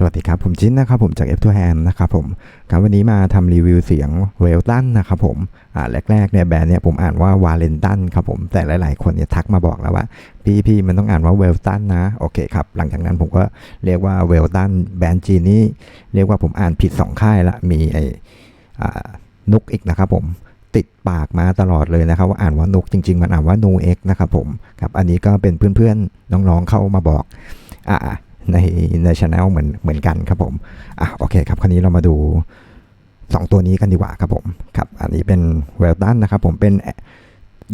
สวัสดีครับ ผมจิ้นนะครับผมจาก F2 Hand นะครับผมครับวันนี้มาทำรีวิวเสียงเวลตันนะครับผมอ่าแรกๆเนี่ยแบรนด์เนี่ยผมอ่านว่าวาเลนตันครับผมแต่หลายๆคนเนี่ยทักมาบอกแล้วว่า พี่พี่มันต้องอ่านว่าเวลตันนะโอเคครับหลังจากนั้นผมก็เรียกว่าเวลตันแบรนด์จีนนี่เรียกว่าผมอ่านผิด 2 ค่ายละมีไอ้นุกอีกนะครับผมติดปากมาตลอดเลยนะครับ ว่าอ่านว่านุกจริง ๆ มันอ่านว่านูเอ็กนะครับผมครับอันนี้ก็เป็นเพื่อนๆน้องๆเข้ามาบอกอ่า ในในช anel เหมือนเหมือนกันครับผมอะโอเคครับคราวนี้เรามาดู 2 ตัวนี้กันดีกว่าครับผมครับอันนี้เป็นเวลตันนะครับผมเป็น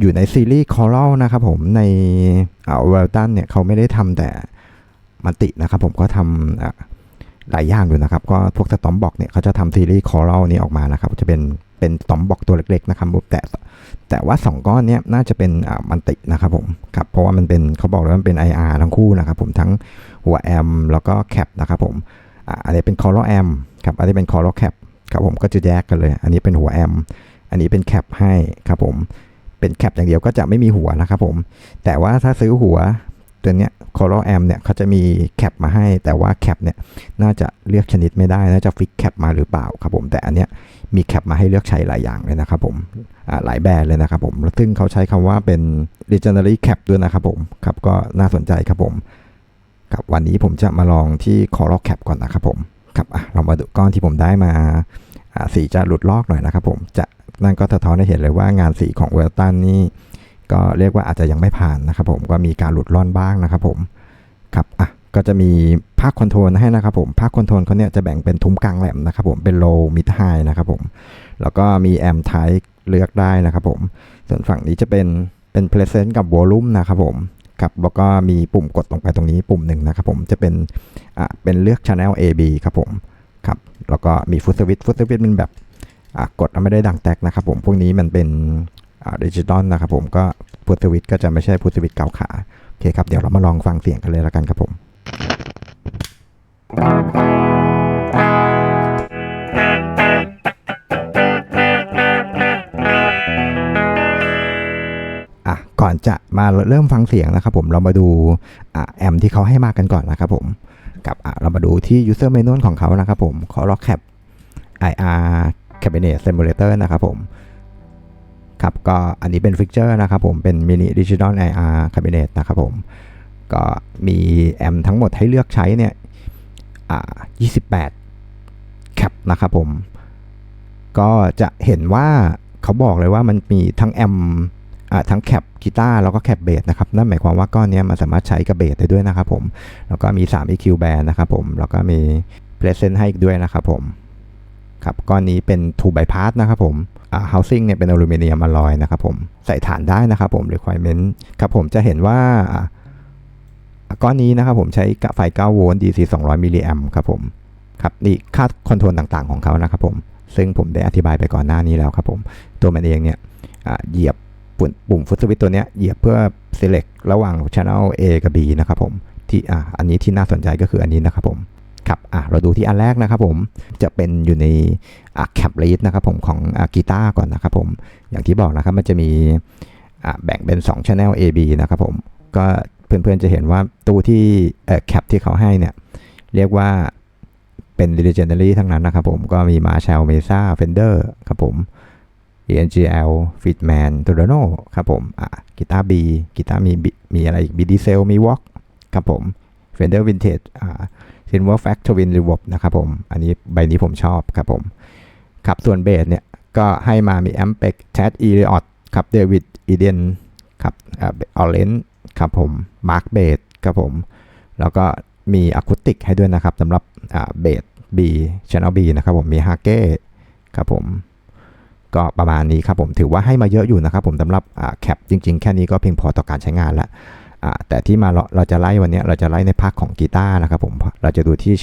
อยู่ในซีรีส์ Coral นะครับผมในเวลตันเนี่ยเขาไม่ได้ทำแต่มันตินะครับผมก็ทำหลายอย่างอยู่นะครับ ก็พวกสตอมบอกเนี่ยเขาจะทำซีรีส์ Coral นี้ออกมานะครับ จะเป็น เป็นตอมบอกตัวเล็กๆนะครับแต่แต่ว่า 2 ก้อนนี้น่าจะเป็นมันตินะครับผมครับเพราะว่ามันเป็นเขาบอกแล้วมันเป็น IR ทั้งคู่นะครับผมทั้งหัวแอมแล้วก็แคปนะครับผมอ่าอันนี้เป็นคอร์แอมครับอันนี้เป็นคอร์แคปครับผมก็จะแยกกันเลย อันนี้เป็นหัวแอมอันนี้เป็นแคปให้ครับผมเป็นแคปอย่างเดียวก็จะไม่มีหัวนะครับผมแต่ว่าถ้าซื้อหัวตัวเนี้ย คอร์แอมเนี่ยเขาจะมีแคปมาให้ แต่ว่าแคปเนี่ยน่าจะเลือกชนิดไม่ได้ น่าจะฟิกแคปมาหรือเปล่าครับผม แต่อันเนี้ยมีแคปมาให้เลือกใช้หลายอย่างเลยนะครับผมหลายแบรนด์เลยนะครับผม ซึ่งเขาใช้คำว่าเป็น legendary cap ด้วยนะครับผม ครับก็น่าสนใจครับผม ครับวันนี้ผมจะมาลองที่คอร์ Cap ก่อนนะครับผม ครับอะเรามาดูก้อนที่ผมได้มาอ่าสีจะหลุดลอกหน่อยนะครับผม จะนั่นก็สะท้อนให้เห็นเลยว่างานสีของเวลตันนี่ ก็เรียกว่าอาจจะยังไม่ผ่านนะครับผมก็มีการหลุดร่อนบ้างนะครับผมครับอะก็จะมีภาคคอนโทรลให้นะครับผมภาคคอนโทรลเขาเนี่ยจะแบ่งเป็นทุ้มกลางแหลมนะครับผมเป็นโลมิดไฮนะครับผมแล้วก็มีแอมไทเลือกได้นะครับผมส่วนฝั่งนี้จะเป็นเป็นเพลเซนต์กับวอลลุ่มนะครับผมครับแล้วก็มีปุ่มกดลงไปตรงนี้ปุ่มหนึ่งนะครับผมจะเป็นอ่าเป็นเลือก Channel A B ครับผมครับแล้วก็มีฟุตสวิตฟุตสวิตเป็นแบบอ่ากดไม่ได้ดังแตกนะครับผมพวกนี้มันเป็น ดิจิตอลนะครับผมก็ฟุตสวิตก็จะไม่ใช่ฟุตสวิตเก่าขาโอเคครับเดี๋ยวเรามาลองฟังเสียงกันเลยละกันครับผม อะก่อนจะมาเริ่มฟังเสียงนะครับผมเรามาดูอะแอมที่เขาให้มากันก่อนนะครับผมกับอะเรามาดูที่ user manual ของเขานะครับผมขอ lock cap IR cabinet simulator นะครับผม ครับ ก็อันนี้เป็นฟิกเจอร์นะครับผมเป็น mini digital IR cabinet นตนะครับผม ก็มีแอมทั้งหมดให้เลือกใช้เนี่ยอ่า28 cap นะครับผม ก็จะเห็นว่าเขาบอกเลยว่ามันมีทั้งแอมอ่าทั้งแคปกีตาร์แล้วก็แคปเบสนะครับ นั่นหมายความว่าก้อนนี้มันสามารถใช้กับเบสได้ด้วยนะครับผม แล้วก็มี 3 EQ band นะครับผม แล้วก็มี present ให้อีกด้วยนะครับผม ครับก้อนนี้เป็น2 bypass นะครับผมอ่า housing เนี่ยเป็นอลูมิเนียมอลลอยนะครับผมใส่ฐานได้นะครับผม requirement ครับผมจะเห็นว่าก้อนนี้นะครับผมใช้ไฟ 9 โวลต์ DC 200 มิลลิแอมครับผมครับนี่ค่าคอนโทรลต่างๆของเขานะครับผม ซึ่งผมได้อธิบายไปก่อนหน้านี้แล้วครับผม ตัวมันเองเนี่ยเหยียบปุ่มปุ่มฟุตสวิตตัวเนี้ยเหยียบเพื่อ select ระหว่าง channel A กับ B นะครับผมที่อ่าอันนี้ที่น่าสนใจก็คืออันนี้นะครับผม ครับอะเราดูที่อันแรกนะครับผมจะเป็นอยู่ในอ่า cap lead นะครับผมของอกีตาร์ก่อนนะครับผมอย่างที่บอกนะครับมันจะมีแบ่งเป็น2 channel A B นะครับผมก็เพื่อนๆจะเห็นว่าตู้ที่เอ่อ cap ที่เขาให้เนี่ยเรียกว่าเป็น legendary ทั้งนั้นนะครับผมก็มี Marshall Mesa Fender ครับผม ENGL Fitman Torano ครับผมอะกีตาร์ B กีตาร์มีมีอะไรอีก B Diesel มี Walk ครับผม Fender Vintage อ่า Silver Fact Twin Reverb นะครับผม อันนี้ใบนี้ผมชอบครับผมครับส่วนเบสเนี่ย ก็ให้มามี Ampeg Tad Eliot ครับ David Eden ครับอ่า Orange ครับผม Mark Bass ครับผม แล้วก็มีอะคูติกให้ด้วยนะครับสำหรับเบส B Channel B นะครับผมมี h a g e ครับผมก็ประมาณนี้ครับผมถือว่าให้มาเยอะอยู่นะครับผมสำหรับแคปจริง ๆ แค่นี้ก็เพียงพอต่อการใช้งานแล้ว แต่ที่มาเราเราจะไล่วันนี้เราจะไล่ในภาคของกีตาร์นะครับผมเราจะดูที่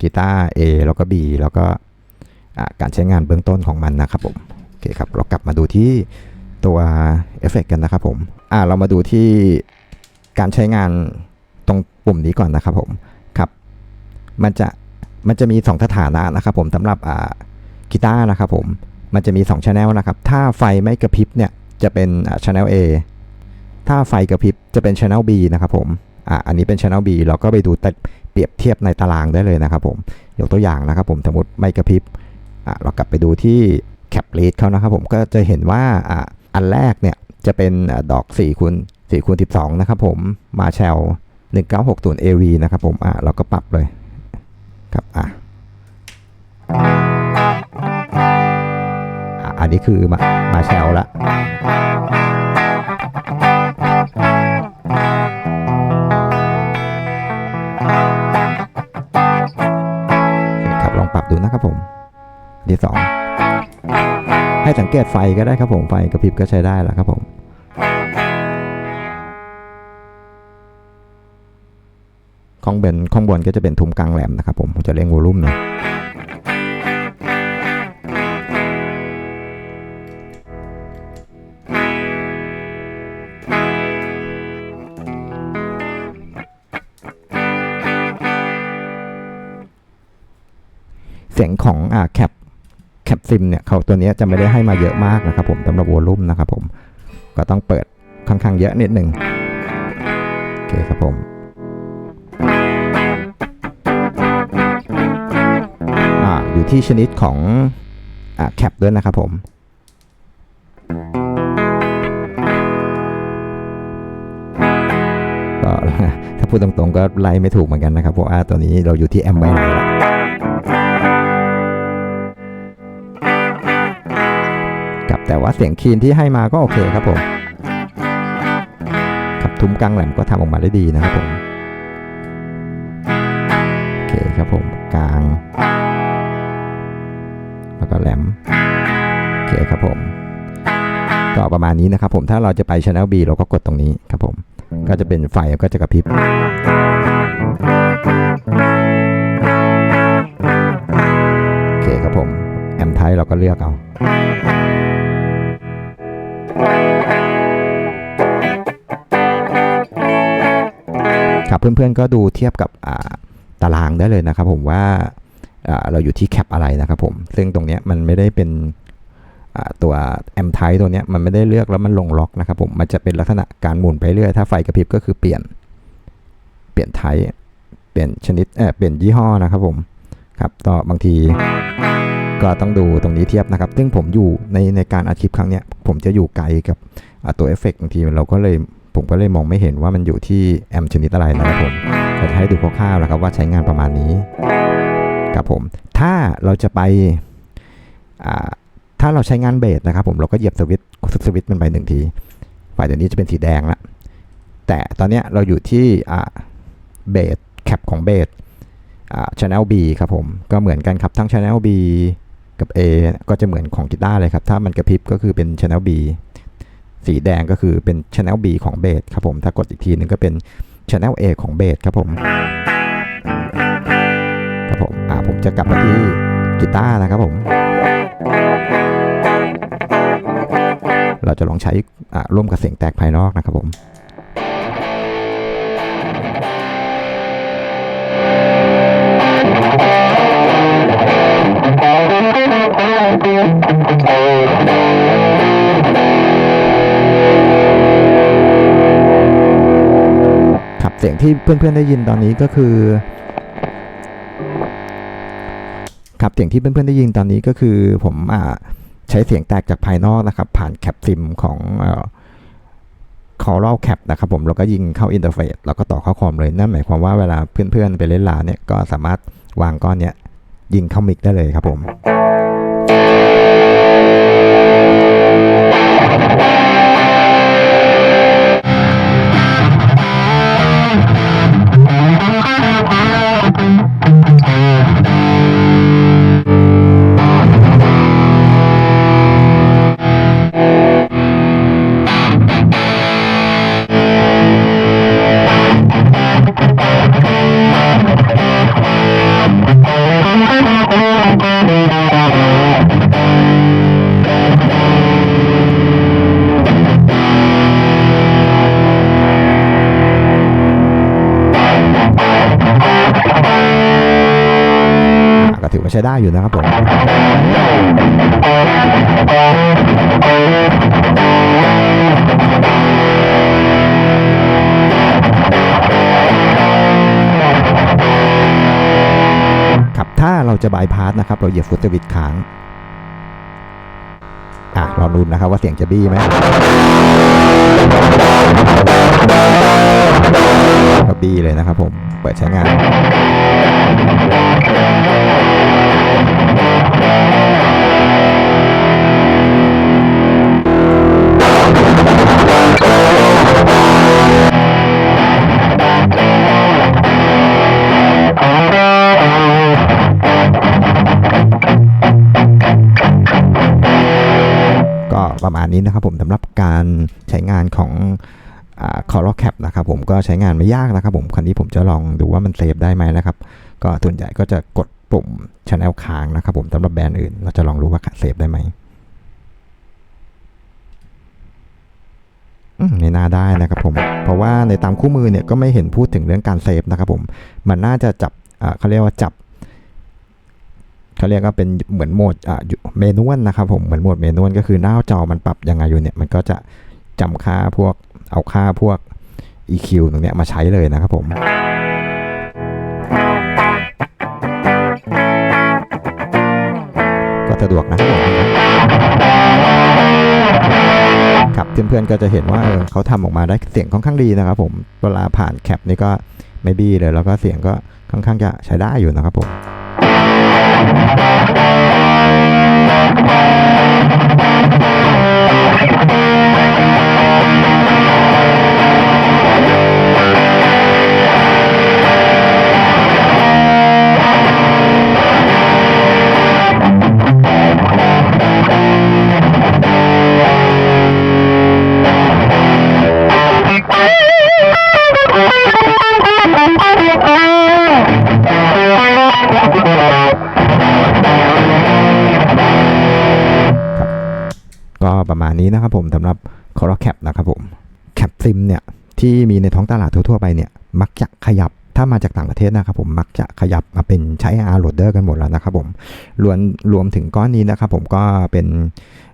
กีตาร์ A แล้วก็ B แล้วก็การใช้งานเบื้องต้นของมันนะครับผมโอเคครับเรากลับมาดูที่ตัวเอฟเฟกกันนะครับผมอ่าเรามาดูที่การใช้งานตรงปุ่มนี้ก่อนนะครับผมครับมันจะมันจะมี 2 สถานะนะครับผมสำหรับอ่ากีตาร์นะครับผมมันจะมี2 Channel นะครับ ถ้าไฟไม่กระพริบเนี่ยจะเป็นอ่า Channel A ถ้าไฟกระพริบจะเป็น Channel B นะครับผมอะอันนี้เป็น Channel B เราก็ไปดูแต่เปรียบเทียบในตารางได้เลยนะครับผมยกตัวอย่างนะครับผมสมมติไม่กระพริบอะเรากลับไปดูที่แคปเล e เขานะครับผมก็จะเห็นว่าอะอันแรกเนี่ยจะเป็นดอก4คูณ4คูณ12 นะครับผมมาแชล1960 AV นะครับผมอะเราก็ปรับเลยครับอะอะอันนี้คือมามาแชลละ นะครับผมที่สองให้สังเกตไฟก็ได้ครับผมไฟกระพริบก็ใช้ได้แล้วครับผมข้างบนข้างบนก็จะเป็นทุ้มกลางแหลมนะครับผมจะเร่งวอลลุ่มหน่อ แคปแคปซิมเนี่ยเขาตัวนี้จะไม่ได้ให้มาเยอะมากนะครับผมสำหรับวอลลุ่มนะครับผมก็ต้องเปิดค่อนข้างเยอะนิดหนึ่งโอเคครับผมอ่าอยู่ที่ชนิดของอ่าแคปด้วยนะครับผมก็ถ้าพูดตรงๆก็ไล่ไม่ถูกเหมือนกันนะครับเพราะว่าตัวนี้เราอยู่ที่แอมไบไหน ว่าเสียงคีนที่ให้มาก็โอเคครับผมครับทุ้มกลางแหลมก็ทำออกมาได้ดีนะครับผมโอเคครับผมกลาง แล้วก็แหลมโอเคครับผมก็ประมาณนี้นะครับผมถ้าเราจะไป Channel B เราก็กดตรงนี้ครับผม ก็จะเป็นไฟก็จะกระพริบโอเคครับผม แอมไทยเราก็เลือกเอา เพื่อนๆก็ดูเทียบกับตารางได้เลยนะครับผมว่าเราอยู่ที่แคปอะไรนะครับผม ซึ่งตรงนี้มันไม่ได้เป็นตัวแอมไทตัวนี้มันไม่ได้เลือกแล้วมันลงล็อกนะครับผม มันจะเป็นลักษณะการหมุนไปเรื่อย ถ้าไฟกระพริบก็คือเปลี่ยน เปลี่ยนไทเปลี่ยนชนิดเออเปลี่ยนยี่ห้อนะครับผม ครับ ต่อบางทีก็ต้องดูตรงนี้เทียบนะครับ ซึ่งผมอยู่ในในการอัดคลิปครั้งนี้ผมจะอยู่ไกลกับตัวเอฟเฟกต์บางทีเราก็เลย ผมก็เลยมองไม่เห็นว่ามันอยู่ที่แอมชนิดอะไรนะครับผมก็จะให้ดูคร่าวๆนะครับว่าใช้งานประมาณนี้ครับผมถ้าเราจะไปถ้าเราใช้งานเบสนะครับผมเราก็เหยียบสวิตช์สวิตช์มันไปหนึ่งทีไฟเดี๋ยวนี้จะเป็นสีแดงละแต่ตอนนี้เราอยู่ที่เบสแคปของเบสอ่า channel B ครับผม ก็เหมือนกันครับทั้ง channel B กับ A ก็จะเหมือนของกีตาร์เลยครับ ถ้ามันกระพริบก็คือเป็น channel B สีแดงก็คือเป็น channel B ของเบสครับผม ถ้ากดอีกทีนึงก็เป็น channel A ของเบสครับผมครับผมอ่าผมจะกลับมาที่กีตาร์นะครับผม เราจะลองใช้อ่าร่วมกับเสียงแตกภายนอกนะครับผมค เสียงที่เพื่อนๆได้ยินตอนนี้ก็คือ ครับเสียงที่เพื่อนๆได้ยินตอนนี้ก็คือผมอ่าใช้เสียงแตกจากภายนอกนะครับ ผ่านแคปซิมของคอรัลแคปนะครับผมแล้วก็ยิงเข้าอินเทอร์เฟซแล้วก็ต่อเข้าคอมเลยนั่นหมายความว่าเวลาเพื่อนๆไปเล่นลาเนี่ยก็สามารถวางก้อนเนี้ยยิงเข้ามิกได้เลยครับผม ใช้ได้อยู่นะครับผมครับถ้าเราจะบายพาสนะครับ เราเหยียบฟุตสวิดค้างอะลองดูนะครับว่าเสียงจะบี้ไหมบี้เลยนะครับผม เปิดใช้งาน นี้นะครับผมสำหรับการใช้งานของคอร์ l แคปนะครับผมก็ใช้งานไม่ยากนะครับผมคันนี้ผมจะลองดูว่ามันเซฟได้ไหมนะครับ ก็ส่วนใหญ่ก็จะกดปุ่มช anel ค้างนะครับผมสำหรับแบรนด์อื่น เราจะลองดูว่าเซฟได้ไหมอืมไม่น่าได้นะครับผม เพราะว่าในตามคู่มือเนี่ยก็ไม่เห็นพูดถึงเรื่องการเซฟนะครับผม มันน่าจะจับเขาเรียกว่าจับ เขาเรียกว่าเป็นเหมือนโหมดอ่าเมนูนนะครับผมเหมือนโหมดเมนูนก็คือหน้าจอมันปรับยังไงอยู่เนี่ยมันก็จะจำค่าพวกเอาค่าพวก EQ ตรงเนี้ยมาใช้เลยนะครับผมก็สะดวกนะครับผมครับเพื่อนๆก็จะเห็นว่าเออเขาทำออกมาได้เสียงค่อนข้างดีนะครับผมเวลาผ่านแคปนี่ก็ไม่บี้เลยแล้วก็เสียงก็ค่อนข้างจะใช้ได้อยู่นะครับผม Thank you. นี้นะครับผมสำหรับ c o r a Cap นะครับผมแคปซิมเนี่ยที่มีในท้องตลาดทั่วๆไปเนี่ยมักจะขยับถ้ามาจากต่างประเทศนะครับผมมักจะขยับมาเป็นใช้ IR loader กันหมดแล้วนะครับผมรวมรวมถึงก้อนนี้นะครับผมก็เป็น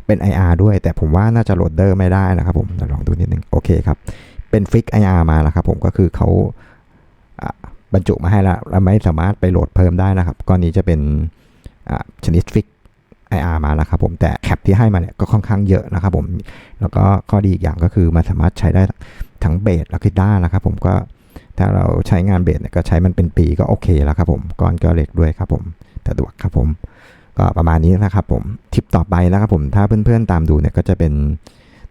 เป็น IR ด้วย แต่ผมว่าน่าจะโหลดเดอร์ไม่ได้นะครับผมลองดูนิดนึงโอเคครับ เป็นฟิก IR มาแล้วครับผมก็คือเขาบรรจุมาให้แล้วไม่สามารถไปโหลดเพิ่มได้นะครับก้อนนี้จะเป็นชนิดฟิก IR มาแล้วครับผมแต่แคปที่ให้มาเนี่ยก็ค่อนข้างเยอะนะครับผมแล้วก็ข้อดีอีกอย่างก็คือมันสามารถใช้ได้ทั้งเบสและกีตาร์นะครับผมก็ถ้าเราใช้งานเบสเนี่ยก็ใช้มันเป็นปีก็โอเคแล้วครับผมก้อนก็เล็กด้วยครับผมสะดวกครับผม ก็ประมาณนี้นะครับผมทิปต่อไปนะครับผมถ้าเพื่อนๆตามดูเนี่ยก็จะเป็น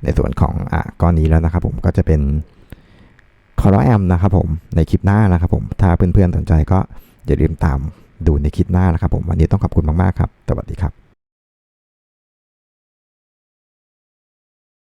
ในส่วนของอะก้อนนี้แล้วนะครับผมก็จะเป็นคอร์แอมนะครับผมในคลิปหน้านะครับผมถ้าเพื่อนๆสนใจก็อย่าลืมตามดูในคลิปหน้านะครับผมวันนี้ต้องขอบคุณมากๆครับ สวัสดีครับ